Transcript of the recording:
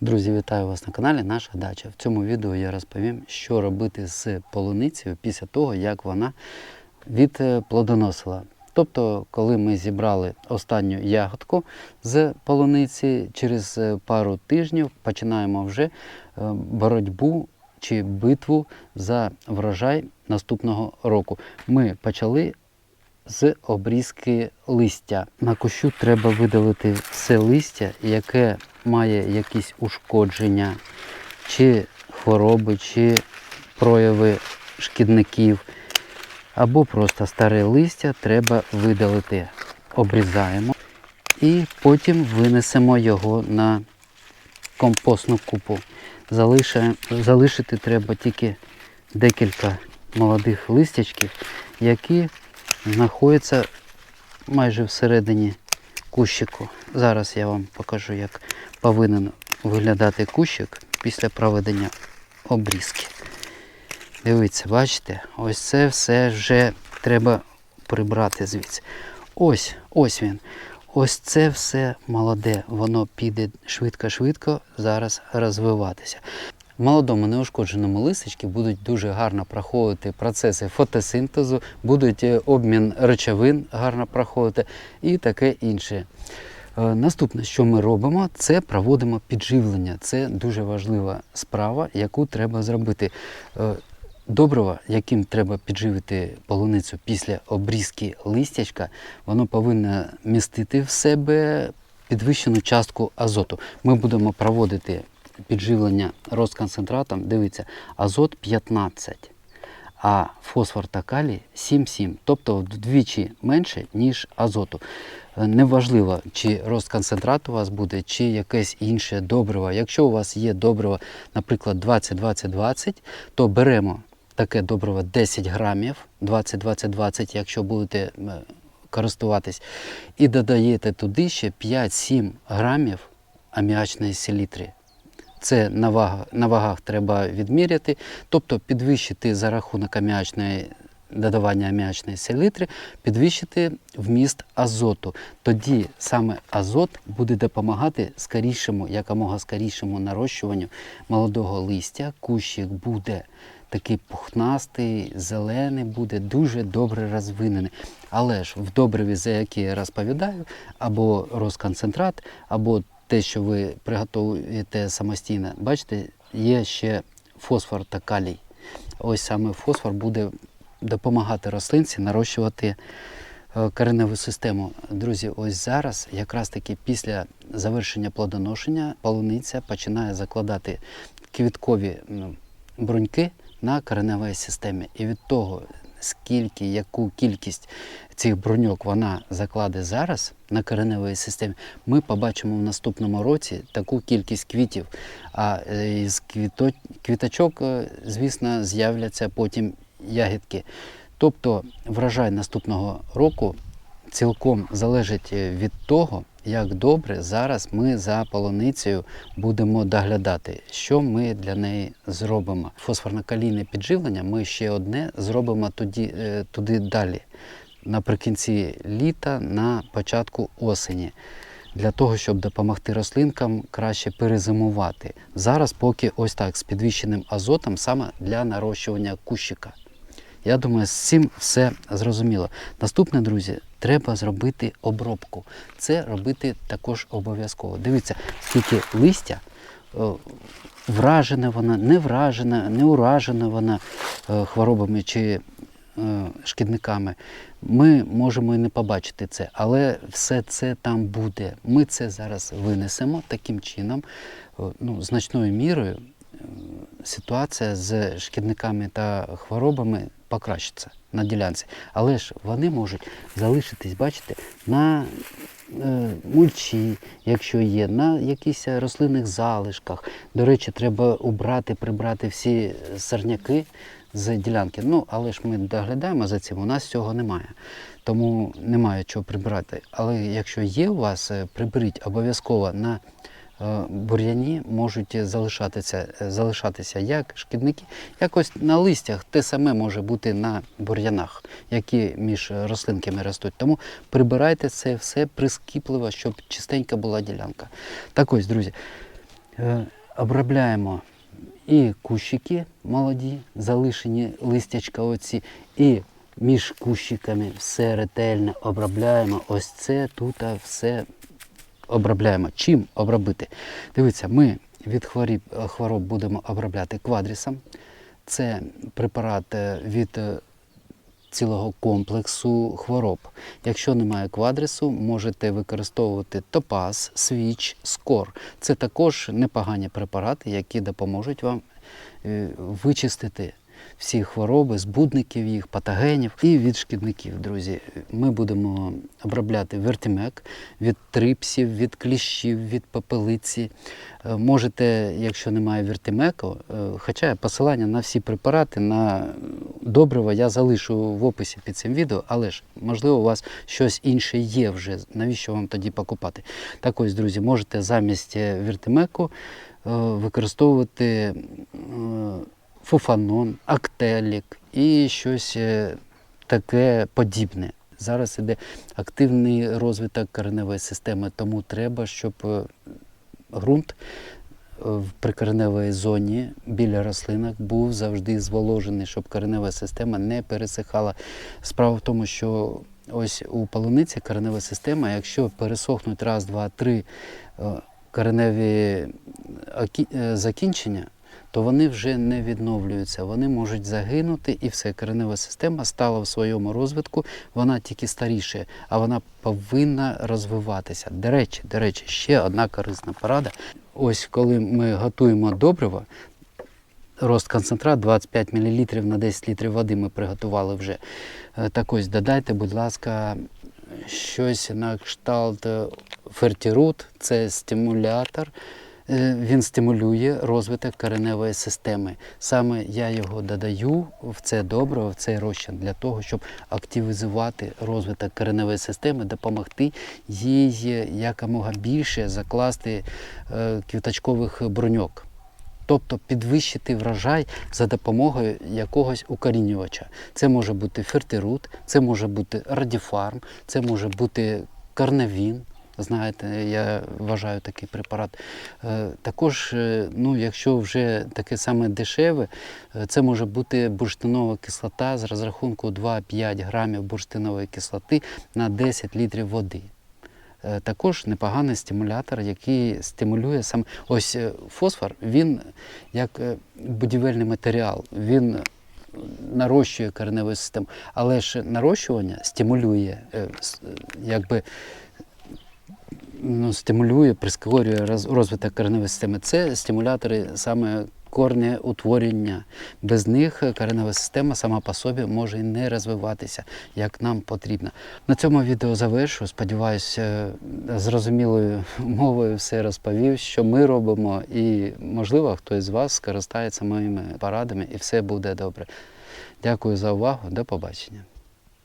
Друзі, вітаю вас на каналі Наша Дача. В цьому відео я розповім, що робити з полуницею після того, як вона відплодоносила. Тобто, коли ми зібрали останню ягодку з полуниці, через е, пару тижнів починаємо вже е, боротьбу чи битву за врожай наступного року. Ми почали з обрізки листя. На кущу треба видалити все листя, яке має якісь ушкодження, чи хвороби, чи прояви шкідників, або просто старе листя треба видалити. Обрізаємо і потім винесемо його на компостну купу. Залишити треба тільки декілька молодих листячків, які знаходяться майже всередині кущику. Зараз я вам покажу, як повинен виглядати кущик після проведення обрізки. Дивіться, бачите, ось це все вже треба прибрати звідси. Ось, ось він. Ось це все молоде, воно піде швидко-швидко зараз розвиватися. В молодому неушкодженому листочці будуть дуже гарно проходити процеси фотосинтезу, будуть е, обмін речовин гарно проходити і таке інше. Е, Наступне, що ми робимо, це проводимо підживлення. Це дуже важлива справа, яку треба зробити. Е, Добрива, яким треба підживити полуницю після обрізки листячка, воно повинно містити в себе підвищену частку азоту. Ми будемо проводити підживлення розконцентратом. Дивіться, азот 15, а фосфор та калій 7,7, тобто вдвічі менше, ніж азоту. Е, Неважливо, чи розконцентрат у вас буде, чи якесь інше добриво. Якщо у вас є добриво, наприклад, 20-20-20, то беремо таке добриво 10 грамів, 20-20-20, якщо будете е, користуватись, і додаєте туди ще 5-7 грамів аміачної селітри. Це на вагах, на вагах треба відміряти, тобто підвищити за рахунок аміачної додавання аміачної селітри, підвищити вміст азоту. Тоді саме азот буде допомагати скорішому, якомога скорішому нарощуванню молодого листя. Кущик буде такий пухнастий, зелений, буде дуже добре розвинений. Але ж в добриві, за які я розповідаю, або розконцентрат, або те, що ви приготуєте самостійно, бачите, є ще фосфор та калій. Ось саме фосфор буде допомагати рослинці нарощувати е, кореневу систему. Друзі, ось зараз, якраз таки після завершення плодоношення, полуниця починає закладати квіткові бруньки на кореневій системі. І від того, скільки, яку кількість цих броньок вона закладе зараз на кореневій системі, ми побачимо в наступному році таку кількість квітів. А е, з квіто- квіточок, е, звісно, з'являться потім ягідки. Тобто врожай наступного року цілком залежить е, від того, як добре зараз ми за полуницею будемо доглядати, що ми для неї зробимо. Фосфорно-калійне підживлення ми ще одне зробимо тоді, е, туди далі, наприкінці літа, на початку осені. Для того, щоб допомогти рослинкам краще перезимувати. Зараз поки ось так з підвищеним азотом саме для нарощування кущика. Я думаю, з цим все зрозуміло. Наступне, друзі, треба зробити обробку. Це робити також обов'язково. Дивіться, скільки листя, е, вражена вона, не вражена, не уражена вона е, хворобами чи е, шкідниками. Ми можемо і не побачити це, але все це там буде. Ми це зараз винесемо таким чином, ну, значною мірою ситуація з шкідниками та хворобами покращиться на ділянці. Але ж вони можуть залишитись, бачите, на е, мульчі, якщо є, на якихось рослинних залишках. До речі, треба убрати, прибрати всі сорняки з ділянки. Ну, але ж ми доглядаємо за цим, у нас цього немає. Тому немає чого прибирати. Але якщо є у вас, е, приберіть обов'язково на бур'яні можуть залишатися, е, залишатися як шкідники, якось на листях те саме може бути на бур'янах, які між рослинками ростуть. Тому прибирайте це все прискіпливо, щоб чистенька була ділянка. Так ось, друзі. Е, Обробляємо і кущики молоді, залишені листячка оці, і між кущиками все ретельно обробляємо. Ось це тут все обробляємо. Чим обробити? Дивіться, ми від хворіб, хвороб будемо обробляти квадрісом. Це препарат е, від е, цілого комплексу хвороб. Якщо немає квадрису, можете використовувати топаз, свіч, скор. Це також непогані препарати, які допоможуть вам е, вичистити всі хвороби, збудників їх, патогенів і від шкідників, друзі. Ми будемо обробляти вертимек від трипсів, від кліщів, від попелиці. Е, Можете, якщо немає вертимеку, е, хоча посилання на всі препарати, на добриво я залишу в описі під цим відео, але ж можливо у вас щось інше є вже. Навіщо вам тоді покупати? Так ось, друзі, можете замість вертимеку е, використовувати фуфанон, актелік і щось е, таке подібне. Зараз іде активний розвиток кореневої системи, тому треба, щоб е, ґрунт е, в прикореневій зоні біля рослинок був завжди зволожений, щоб коренева система не пересихала. Справа в тому, що ось у полуниці коренева система, якщо пересохнуть раз, два, три кореневі закінчення, то вони вже не відновлюються, вони можуть загинути, і все, коренева система стала в своєму розвитку, вона тільки старіше, а вона повинна розвиватися. До речі, до речі, ще одна корисна порада. Ось коли ми готуємо добриво, рост концентрат 25 мл на 10 літрів води ми приготували вже. Е, Так ось додайте, будь ласка, щось на кшталт фертірут, це стимулятор. Е, Він стимулює розвиток кореневої системи. Саме я його додаю в це добриво, в цей розчин для того, щоб активізувати розвиток кореневої системи, допомогти їй якомога більше закласти е, квіточкових бруньок. Тобто підвищити врожай за допомогою якогось укорінювача. Це може бути фертирут, це може бути радіфарм, це може бути карнавін. Знаєте, я вважаю такий препарат. Е, Також, е, ну, якщо вже таке саме дешеве, е, це може бути бурштинова кислота з розрахунку 2-5 грамів бурштинової кислоти на 10 літрів води. Також непоганий стимулятор, який стимулює сам ось фосфор, він як будівельний матеріал, він нарощує кореневу систему, але ж нарощування стимулює, якби ну, стимулює, прискорює розвиток кореневої системи. Це стимулятори саме корнеутворення. Без них коренева система сама по собі може не розвиватися, як нам потрібно. На цьому відео завершу. Сподіваюся, зрозумілою мовою все розповів, що ми робимо, і можливо, хтось з вас скористається моїми порадами, і все буде добре. Дякую за увагу. До побачення.